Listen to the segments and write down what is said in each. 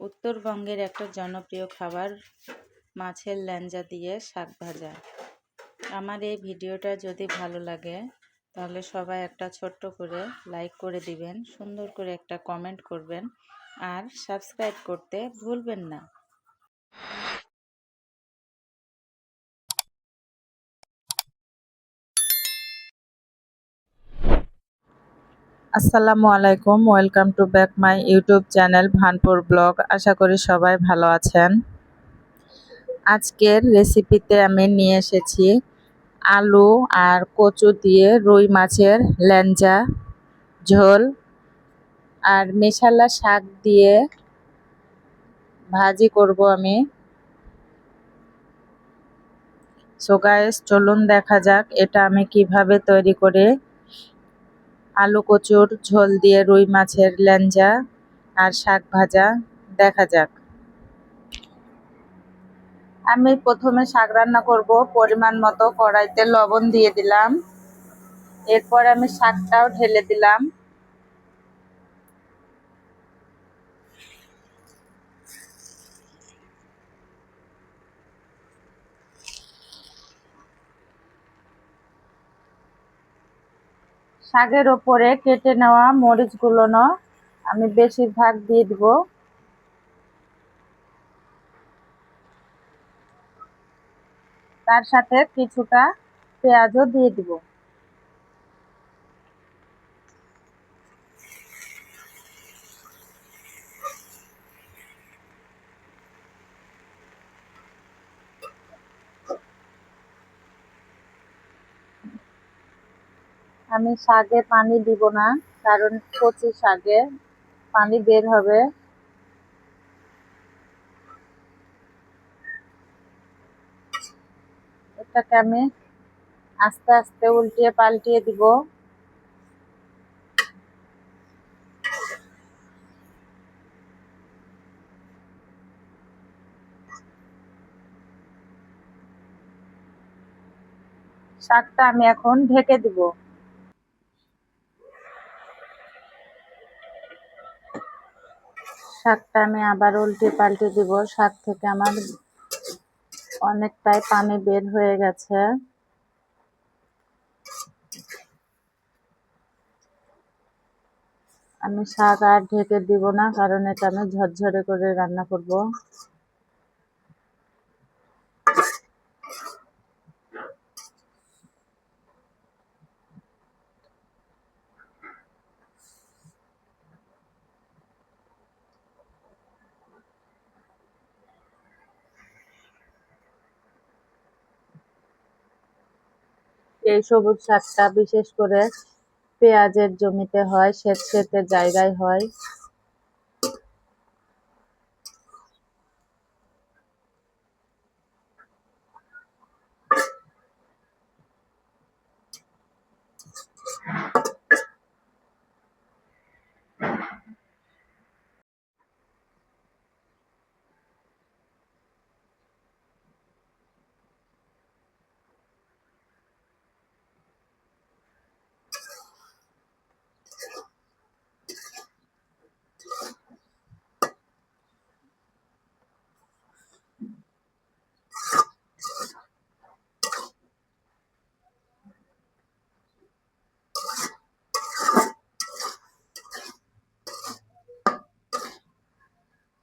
উত্তরবঙ্গের একটা জনপ্রিয় খাবার মাছের ল্যাঞ্জা দিয়ে শাক ভাজা। আমার এই ভিডিওটা যদি ভালো লাগে, তাহলে সবাই একটা ছোট্ট করে লাইক করে দিবেন, সুন্দর করে একটা কমেন্ট করবেন, আর সাবস্ক্রাইব করতে ভুলবেন না। আসসালামু আলাইকুম, welcome to back my YouTube channel Bhanpur blog. আশা করি সবাই ভালো আছেন। আজকের রেসিপিতে আমি নিয়ে এসেছি আলু আর কচু দিয়ে রুই মাছের ল্যাঞ্জা, ঝোল আর মেশালা শাক দিয়ে ভাজি করব আমি। সো গাইস চলুন দেখা যাক এটা আমি কীভাবে তৈরি করে আলু কচুর ঝোল দিয়ে রুই মাছের ল্যাঞ্জা আর শাক ভাজা। দেখা যাক। আমি প্রথমে শাক রান্না করব। পরিমাণ মতো কড়াইতে লবণ দিয়ে দিলাম। এরপর আমি শাকটাও ঢেলে দিলাম। শাকের ওপরে কেটে নেওয়া মরিচ মরিচগুলো আমি বেশিরভাগ দিয়ে দিব। তার সাথে কিছুটা পেঁয়াজও দিয়ে দিব। আমি শাকে পানি দিব না, কারণ কচি শাকে পানি বের হবে। এটাকে আমি আস্তে আস্তে উল্টিয়ে পাল্টিয়ে দিব। শাকটা আমি এখন ঢেকে দিব। শাকটা আমি আবার উল্টে পাল্টে দিব। শাক থেকে আমার অনেকটাই পানি বের হয়ে গেছে। আমি শাক আর ঢেকে দিব না, কারণ এটা আমি ঝরঝরে করে রান্না করব। এই সবুজ শাকটা বিশেষ করে পেঁয়াজের জমিতে হয় সেচের জায়গায় হয়।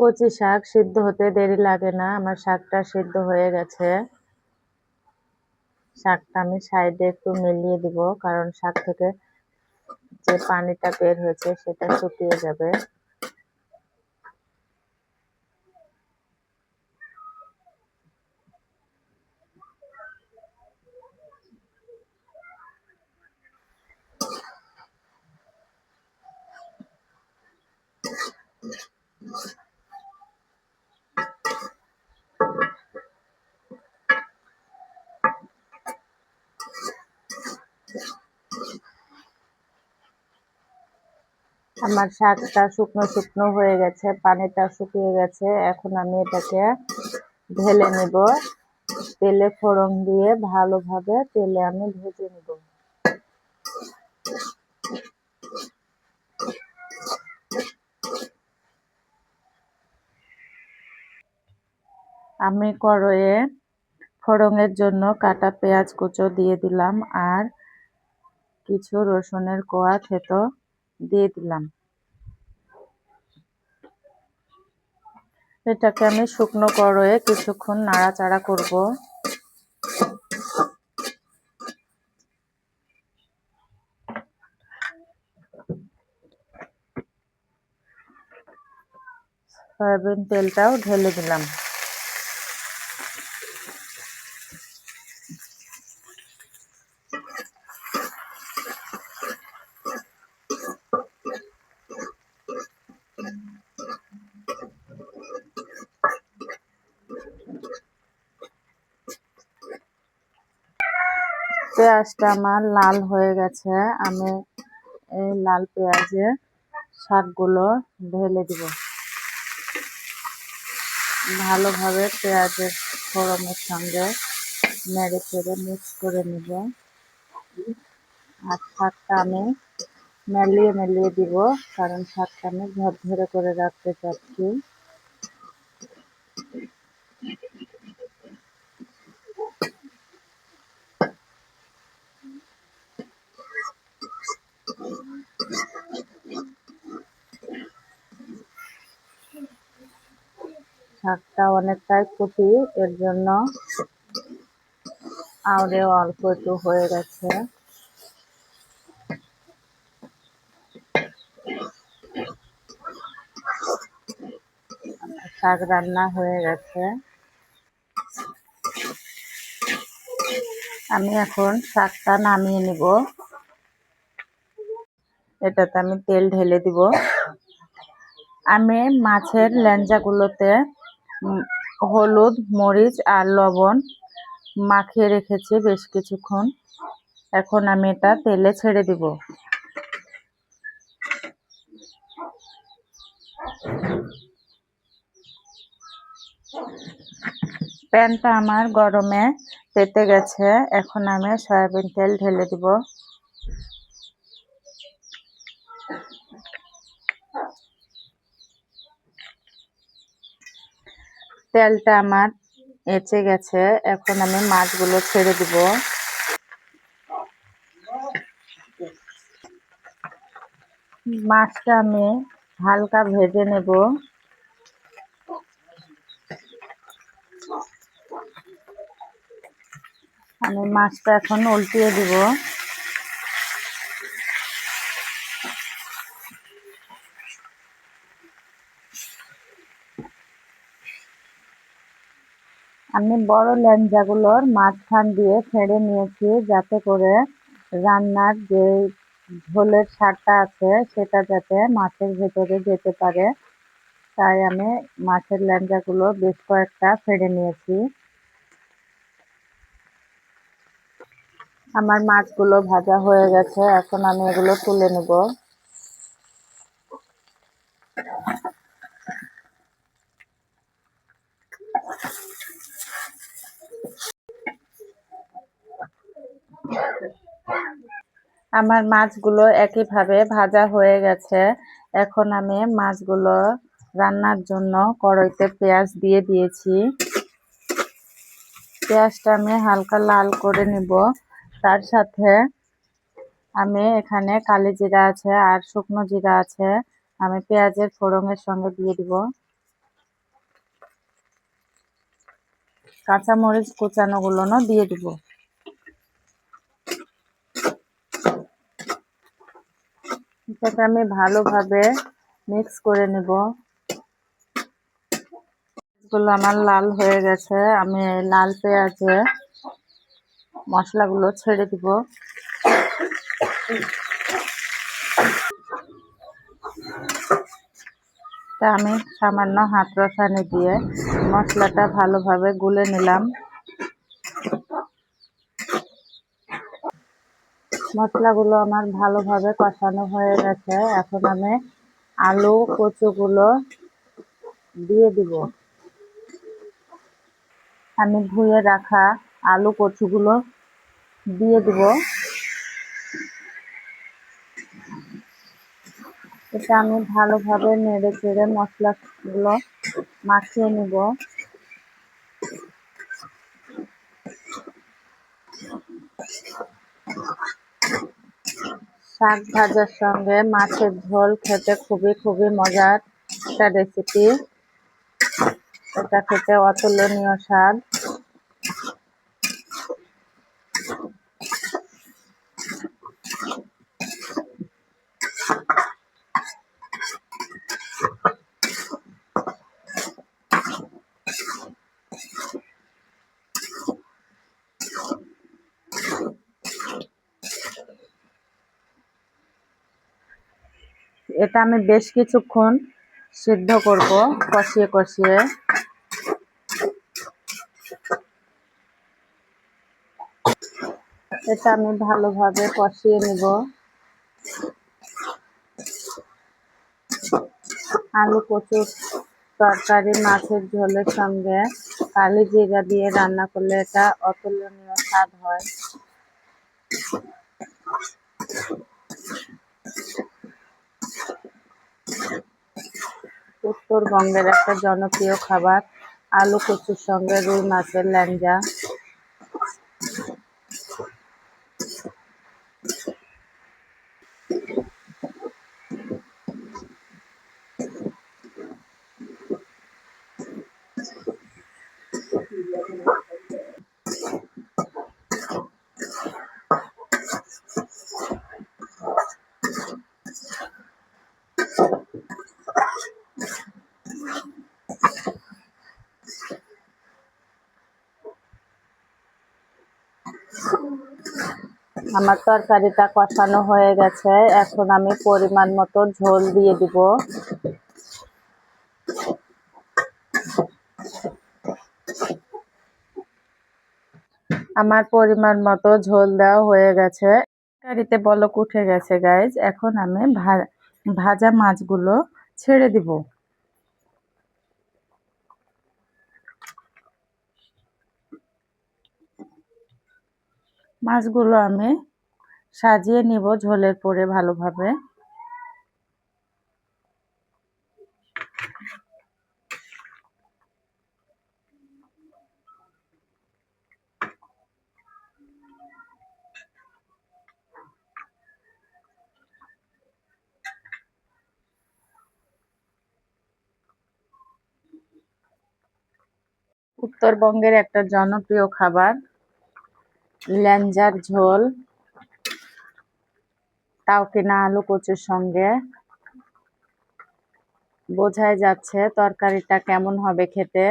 কচি শাক সিদ্ধ হতে দেরি লাগে না, আমার শাকটা সিদ্ধ হয়ে গেছে। শাকটা আমি সাইডে একটু মিলিয়ে দিব, কারণ শাক থেকে যে পানিটা বের হয়েছে সেটা শুকিয়ে যাবে। আমার শাকটা শুকনো শুকনো হয়ে গেছে, পানিটা শুকিয়ে গেছে। এখন আমি এটাকে ঢেলে নেব। তেলে ফোড়ন দিয়ে ভালোভাবে তেলে আমি ভেজে নেব। আমি কড়াইয়ে ফোড়নের জন্য কাটা পেঁয়াজ কুচো দিয়ে দিলাম আর কিছু রসুনের কোয়া থেতো দিয়ে দিলাম। এটাকে আমি শুকনো করে কিছুক্ষণ নাড়াচাড়া করব। সয়াবিন তেলটাও ঢেলে দিলাম। পেঁয়াজটা আমার লাল হয়ে গেছে। আমি এই লাল পেঁয়াজে শাকগুলো ঢেলে দিব। ভালোভাবে পেঁয়াজের ফোড়নের সঙ্গে নেড়ে চেড়ে মিক্স করে নিব। আর শাকটা আমি মেলিয়ে মেলিয়ে দিব, কারণ শাকটা আমি ঝরঝরে করে রাখতে চাচ্ছি। শাকটা অনেকটাই কুটি এর জন্য আউরে অল্প একটু হয়ে গেছে। শাক রান্না হয়ে গেছে। আমি এখন শাকটা নামিয়ে নিব। এটাতে আমি তেল ঢেলে দিব। আমি মাছের ল্যাঞ্জাগুলোতে হলুদ, মরিচ আর লবণ মাখিয়ে রেখেছি বেশ কিছুক্ষণ। এখন আমি এটা তেলে ছেড়ে দিব। প্যানটা আমার গরমে পেতে গেছে। এখন আমি সয়াবিন তেল ঢেলে দিব। তেলটা আমার এঁচে গেছে। এখন আমি মাছগুলো ছেড়ে দিব। মাছটা আমি হালকা ভেজে নেব। আমি মাছটা এখন উল্টিয়ে দিব। আমি বড় ল্যাঞ্জাগুলোর মাঝখান দিয়ে ছেড়ে নিয়েছি যাতে করে রান্নার যে ঝোলের সারটা আছে, সেটা যাতে মাছের ভেতরে যেতে পারে। তাই আমি মাছের ল্যাঞ্জাগুলো বেশ কয়েকটা ফেড়ে নিয়েছি। আমার মাছগুলো ভাজা হয়ে গেছে, এখন আমি এগুলো তুলে নেব। আমার মাছগুলো একইভাবে ভাজা হয়ে গেছে। এখন আমি মাছগুলো রান্নার জন্য কড়াইতে পেঁয়াজ দিয়ে দিয়েছি। পেঁয়াজটা আমি হালকা লাল করে নিব। তার সাথে আমি এখানে কালি জিরা আছে আর শুকনো জিরা আছে। আমি পেঁয়াজের ফোড়নের সঙ্গে দিয়ে দিব। কাঁচামরিচ কুচানোগুলো দিয়ে দিব। এটাকে আমি ভালোভাবে মিক্স করে নেব। গুলো আমার লাল হয়ে গেছে। আমি লাল পেঁয়াজে মশলাগুলো ছেড়ে দিব। তা আমি সামান্য হাত রসানি দিয়ে মশলাটা ভালোভাবে গুলে নিলাম। মশলাগুলো আমার ভালোভাবে কষানো হয়ে গেছে। এখন আমি আলু, কচুগুলো দিয়ে দিব। আমি ধুয়ে রাখা আলু কচুগুলো দিয়ে দেব। এটা আমি ভালোভাবে নেড়ে চেড়ে মশলাগুলো মাখিয়ে নেব। শাক ভাজার সঙ্গে মাছের ঝোল খেতে খুবই খুবই মজার একটা রেসিপি এটা খেতে অতুলনীয় স্বাদ। এটা আমি বেশ কিছুক্ষণ সিদ্ধ করব, কষিয়ে কষিয়ে। এটা আমি ভালোভাবে কষিয়ে নিব। আলু কচুর তরকারি, মাছের ঝোলের সঙ্গে কালি জিরা দিয়ে রান্না করলে এটা অতুলনীয় স্বাদ হয়। উত্তরবঙ্গের একটা জনপ্রিয় খাবার আলু কচুর সঙ্গে রুই মাছের ল্যাঞ্জা আমার তরকারিটা কষানো হয়ে গেছে। এখন আমি পরিমাণ মতো ঝোল দিয়ে দিব। আমার পরিমাণ মতো ঝোল দেওয়া হয়ে গেছে। তরকারিতে বলক উঠে গেছে গাইজ এখন আমি ভাজা মাছগুলো ছেড়ে দিব। মাছগুলো আমি সাজিয়ে নিব ঝোলের পরে ভালোভাবে। উত্তরবঙ্গের একটা জনপ্রিয় খাবার ল্যাঞ্জার ঝোল, তাও কিনা আলু কচুর সঙ্গে। বোঝাই যাচ্ছে তরকারিটা কেমন হবে খেতে।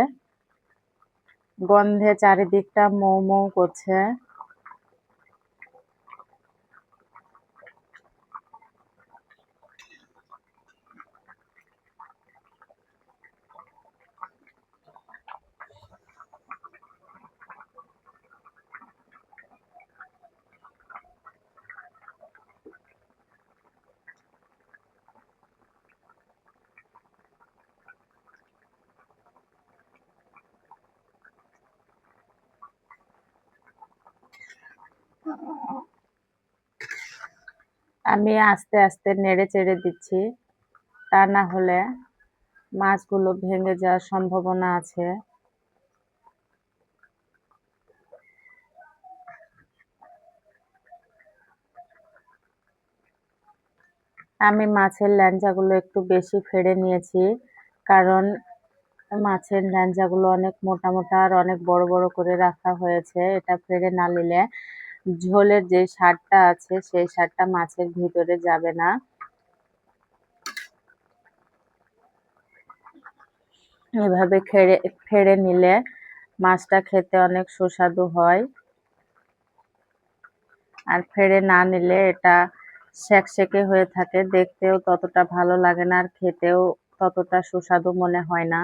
গন্ধে চারিদিকটা মৌ মৌ করছে। আমি আস্তে আস্তে নেড়ে চেড়ে দিচ্ছি। তা না হলে মাছগুলো ভেঙে যাওয়ার সম্ভাবনা আছে। আমি মাছের ল্যাঞ্জাগুলো একটু বেশি ফেড়ে নিয়েছি, কারণ মাছের ল্যাঞ্জাগুলো অনেক মোটা মোটা আর অনেক বড় বড় করে রাখা হয়েছে। এটা ফেড়ে না নিলে ঝোলের যে সারটা আছে, সেই সারটা মাছের ভিতরে যাবে না। এভাবে খেড়ে ফেড়ে নিলে মাছটা খেতে অনেক সুস্বাদু হয়। আর ফেড়ে না নিলে এটা সেকে হয়ে থাকে, দেখতেও ততটা ভালো লাগে না আর খেতেও ততটা সুস্বাদু মনে হয় না।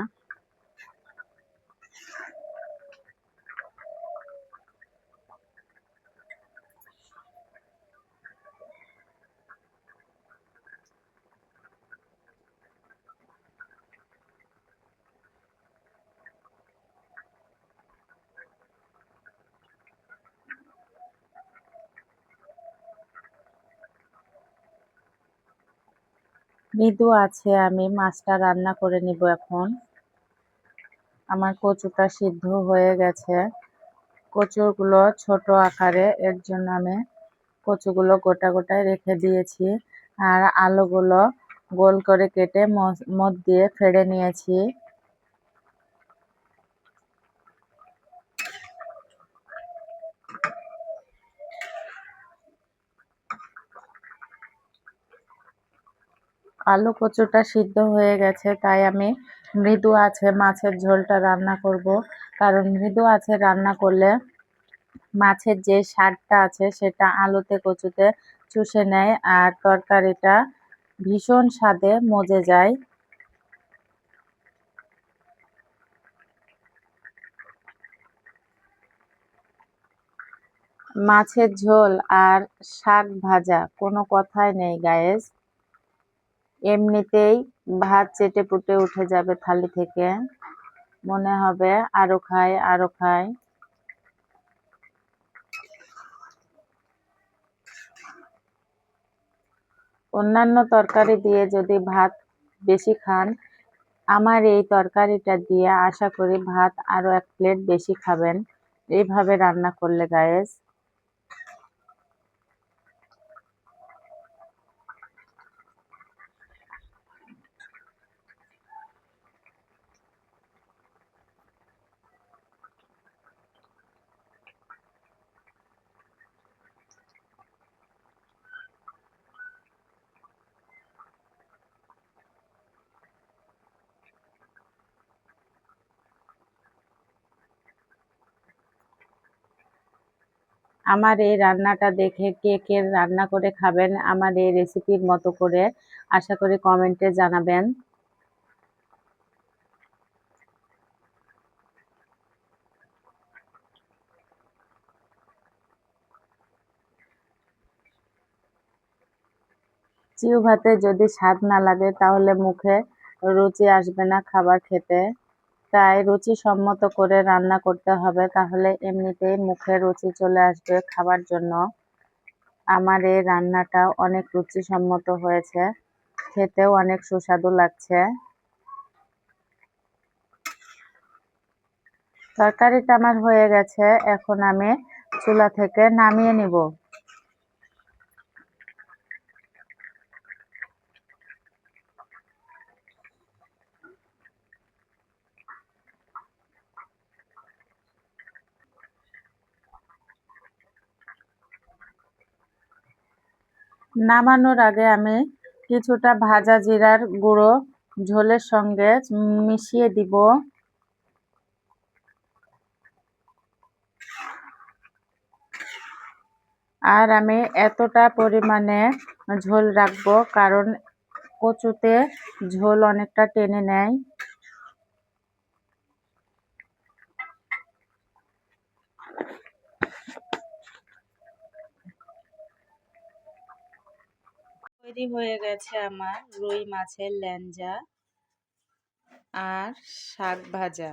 মৃদু আছে, আমি মাছটা রান্না করে নিব এখন। আমার কচুটা সিদ্ধ হয়ে গেছে। কচুগুলো ছোট আকারে, এর জন্য আমি কচুগুলো গোটা গোটায় রেখে দিয়েছি। আর আলুগুলো গোল করে কেটে মদ দিয়ে ফেড়ে নিয়েছি। আলু কচুটা সিদ্ধ হয়ে গেছে, তাই আমি মৃদু আছে মাছের ঝোলটা রান্না করব। কারণ মৃদু আছে রান্না করলে মাছের যে স্বাদটা আছে সেটা আলুতে কচুতে চুষে নেয় আর তরকারিটা ভীষণ স্বাদে মজে যায়। মাছের ঝোল আর শাক ভাজা কোনো কথাই নেই গায়েস এমনিতেই ভাত চেটে পুটে উঠে যাবে থালি থেকে। মনে হবে আরও খাই আরও খাই। অন্যান্য তরকারি দিয়ে যদি ভাত বেশি খান, আমার এই তরকারিটা দিয়ে আশা করি ভাত আরও এক প্লেট বেশি খাবেন। এইভাবে রান্না করলে গায়েস আমার এই রান্নাটা দেখে কে কে রান্না করে খাবেন আমার এই রেসিপির মতো করে আশা করি কমেন্টে জানাবেন। চিউ ভাতে যদি স্বাদ না লাগে তাহলে মুখে রুচি আসবে না খাবার খেতে। তাই রুচিসম্মত করে রান্না করতে হবে। তাহলে এমনিতেই মুখে রুচি চলে আসবে খাবার জন্য। আমার এই রান্নাটা অনেক রুচিসম্মত হয়েছে। খেতেও অনেক সুস্বাদু লাগছে। তরকারিটা আমার হয়ে গেছে। এখন আমি চুলা থেকে নামিয়ে নিব। নামানোর আগে আমি কিছুটা ভাজা জিরার গুঁড়ো ঝোলের সঙ্গে মিশিয়ে দিব। আর আমি এতটা পরিমাণে ঝোল রাখব, কারণ কচুতে ঝোল অনেকটা টেনে নেয়। তৈরি হয়ে গেছে আমার রুই মাছের ল্যাঞ্জা আর শাক ভাজা।